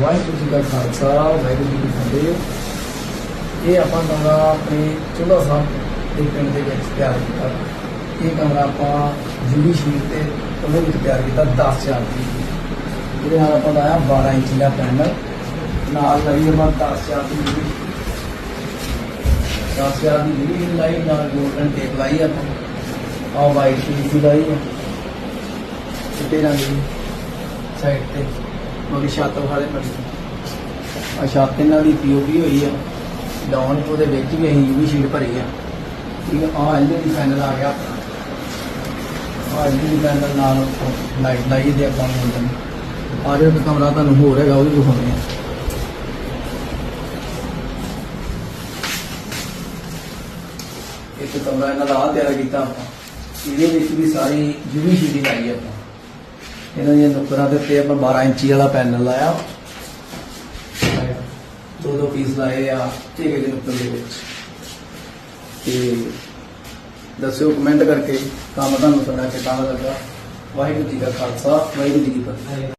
ਵਾਹਿਗੁਰੂ ਜੀ ਦਾ ਖਾਲਸਾ, ਵਾਹਿਗੁਰੂ ਜੀ ਕੀ ਫਤਿਹ। ਇਹ ਆਪਾਂ ਕਮਰਾ ਆਪਣੇ ਚੁੱਲ੍ਹਾ ਸਾਹਿਬ ਦੇ ਪਿੰਡ ਦੇ ਵਿੱਚ ਤਿਆਰ ਕੀਤਾ। ਇਹ ਕਮਰਾ ਆਪਾਂ ਜੂੜੀ ਸ਼ੀਟ ਤੇ ਉਹਦੇ ਵਿੱਚ ਤਿਆਰ ਕੀਤਾ 10 ਚਾਰ ਦੀ। ਇਹਦੇ ਨਾਲ ਆਪਾਂ ਲਾਇਆ 12 ਇੰਚ ਦਾ ਪੈਨਲ। ਨਾਲ ਲਾਈ ਆਪਾਂ 10 ਚਾਰ ਦੀ ਜੂੜੀ। 10 ਚਾਰ ਦੀ ਜੂੜੀ ਲਾਈ, ਨਾਲ ਗੋਲਡਨ ਟੇਪ ਲਾਈ ਆਪਾਂ। ਆ ਵਾਈਟ ਪੀਸ ਦੀ ਲਾਈ ਆ। ਚਿੱਟੇ ਰੰਗ ਦੀ ਸਾਈਡ ਤੇ। ਉਹਦੀ ਛੱਤ ਵਾਲੇ ਪੜੀ ਆ ਛੱਤ ਇਹਨਾਂ ਦੀ ਪੀਓਪੀ ਹੋਈ ਆ। ਡਾਊਨ ਉਹਦੇ ਵਿੱਚ ਵੀ ਅਸੀਂ ਯੂਵੀ ਸ਼ੀਟ ਭਰੀ ਆ। ਠੀਕ ਆ ਆ ਐਲਈਡੀ ਪੈਨਲ ਆ ਗਿਆ। ਆ ਐਲਈਡੀ ਪੈਨਲ ਨਾਲ ਲਾਈਟ ਲਾਈ ਦੇ ਆਪਾਂ ਨੂੰ ਅੰਦਰ। ਆ ਜਿਹੜਾ ਕਮਰਾ ਤੁਹਾਨੂੰ ਹੋਰ ਹੈਗਾ, ਉਹ ਵੀ ਦਿਖਾਉਂਦੇ ਆ। ਇੱਕ ਕਮਰਾ ਇਹਨਾਂ ਦਾ ਆਹ ਤਿਆਰ ਕੀਤਾ ਆਪਾਂ। ਇਹਦੇ ਵਿੱਚ ਵੀ ਸਾਰੀ ਯੂਵੀ ਸ਼ੀਟ ਹੀ ਲਾਈ ਆਪਾਂ। ਇਹਨਾਂ ਦੀਆਂ ਨੁਕਰਾਂ ਦੇ ਉੱਤੇ ਆਪਾਂ 12 ਇੰਚੀ ਵਾਲਾ ਪੈਨਲ ਲਾਇਆ। ਦੋ ਦੋ ਪੀਸ ਲਾਏ ਆ, ਠੀਕ ਦੇ ਜੀ ਨੁਕਰ ਦੇ ਵਿੱਚ। ਤੇ ਦੱਸਿਓ ਕਮੈਂਟ ਕਰਕੇ, ਕੰਮ ਤੁਹਾਨੂੰ ਸੁਣਾ ਕੇ ਲੱਗਾ? ਵਾਹਿਗੁਰੂ ਜੀ ਕਾ ਖਾਲਸਾ, ਵਾਹਿਗੁਰੂ ਜੀ ਕੀ ਫਤਿਹ।